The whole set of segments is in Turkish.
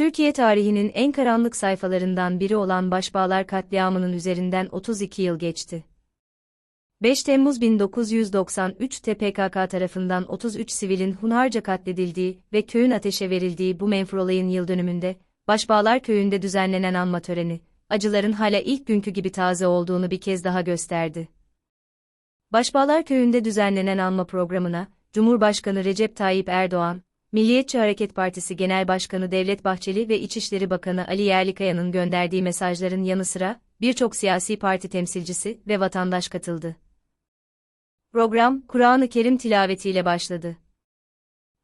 Türkiye tarihinin en karanlık sayfalarından biri olan Başbağlar katliamının üzerinden 32 yıl geçti. 5 Temmuz 1993'te PKK tarafından 33 sivilin hunharca katledildiği ve köyün ateşe verildiği bu menfur olayın yıl dönümünde, Başbağlar köyünde düzenlenen anma töreni, acıların hala ilk günkü gibi taze olduğunu bir kez daha gösterdi. Başbağlar köyünde düzenlenen anma programına, Cumhurbaşkanı Recep Tayyip Erdoğan, Milliyetçi Hareket Partisi Genel Başkanı Devlet Bahçeli ve İçişleri Bakanı Ali Yerlikaya'nın gönderdiği mesajların yanı sıra, birçok siyasi parti temsilcisi ve vatandaş katıldı. Program, Kur'an-ı Kerim tilavetiyle başladı.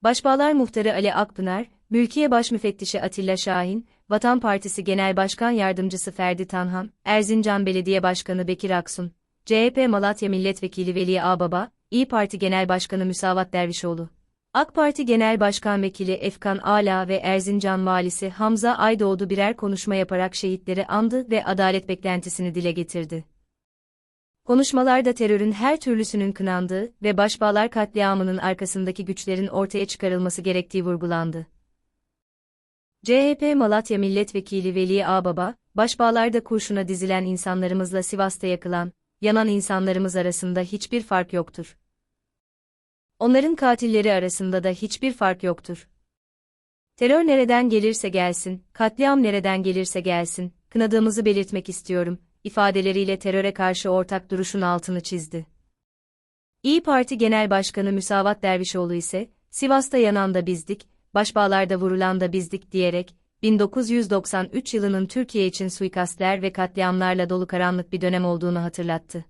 Başbağlar Muhtarı Ali Akpınar, Mülkiye Başmüfettişi Atilla Şahin, Vatan Partisi Genel Başkan Yardımcısı Ferdi Tanhan, Erzincan Belediye Başkanı Bekir Aksun, CHP Malatya Milletvekili Veli Ağbaba, İyi Parti Genel Başkanı Müsavat Dervişoğlu, AK Parti Genel Başkan Vekili Efkan Ala ve Erzincan Valisi Hamza Aydoğdu birer konuşma yaparak şehitleri andı ve adalet beklentisini dile getirdi. Konuşmalarda terörün her türlüsünün kınandığı ve başbağlar katliamının arkasındaki güçlerin ortaya çıkarılması gerektiği vurgulandı. CHP Malatya Milletvekili Veli Ağbaba, başbağlarda kurşuna dizilen insanlarımızla Sivas'ta yakılan, yanan insanlarımız arasında hiçbir fark yoktur. Onların katilleri arasında da hiçbir fark yoktur. Terör nereden gelirse gelsin, katliam nereden gelirse gelsin, kınadığımızı belirtmek istiyorum, ifadeleriyle teröre karşı ortak duruşun altını çizdi. İyi Parti Genel Başkanı Müsavat Dervişoğlu ise, Sivas'ta yanan da bizdik, başbağlarda vurulan da bizdik diyerek, 1993 yılının Türkiye için suikastler ve katliamlarla dolu karanlık bir dönem olduğunu hatırlattı.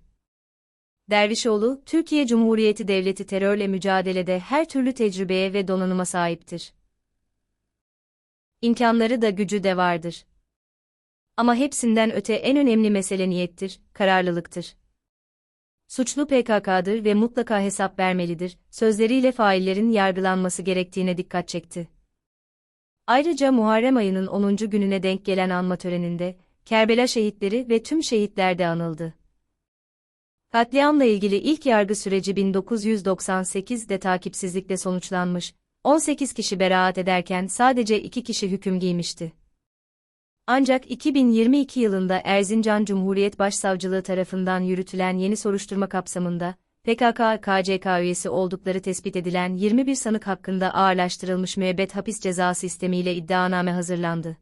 Dervişoğlu, Türkiye Cumhuriyeti Devleti terörle mücadelede her türlü tecrübeye ve donanıma sahiptir. İmkanları da gücü de vardır. Ama hepsinden öte en önemli mesele niyettir, kararlılıktır. Suçlu PKK'dır ve mutlaka hesap vermelidir, sözleriyle faillerin yargılanması gerektiğine dikkat çekti. Ayrıca Muharrem ayının 10. gününe denk gelen anma töreninde, Kerbela şehitleri ve tüm şehitler de anıldı. Katliamla ilgili ilk yargı süreci 1998'de takipsizlikle sonuçlanmış, 18 kişi beraat ederken sadece 2 kişi hüküm giymişti. Ancak 2022 yılında Erzincan Cumhuriyet Başsavcılığı tarafından yürütülen yeni soruşturma kapsamında, PKK-KCK üyesi oldukları tespit edilen 21 sanık hakkında ağırlaştırılmış müebbet hapis cezası istemiyle iddianame hazırlandı.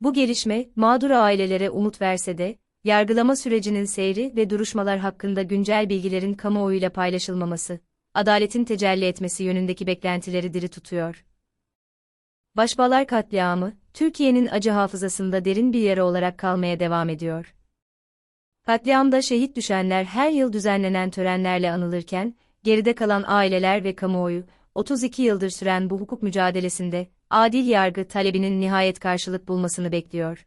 Bu gelişme, mağdur ailelere umut verse de, yargılama sürecinin seyri ve duruşmalar hakkında güncel bilgilerin kamuoyuyla paylaşılmaması, adaletin tecelli etmesi yönündeki beklentileri diri tutuyor. Başbalar katliamı, Türkiye'nin acı hafızasında derin bir yara olarak kalmaya devam ediyor. Katliamda şehit düşenler her yıl düzenlenen törenlerle anılırken, geride kalan aileler ve kamuoyu, 32 yıldır süren bu hukuk mücadelesinde, adil yargı talebinin nihayet karşılık bulmasını bekliyor.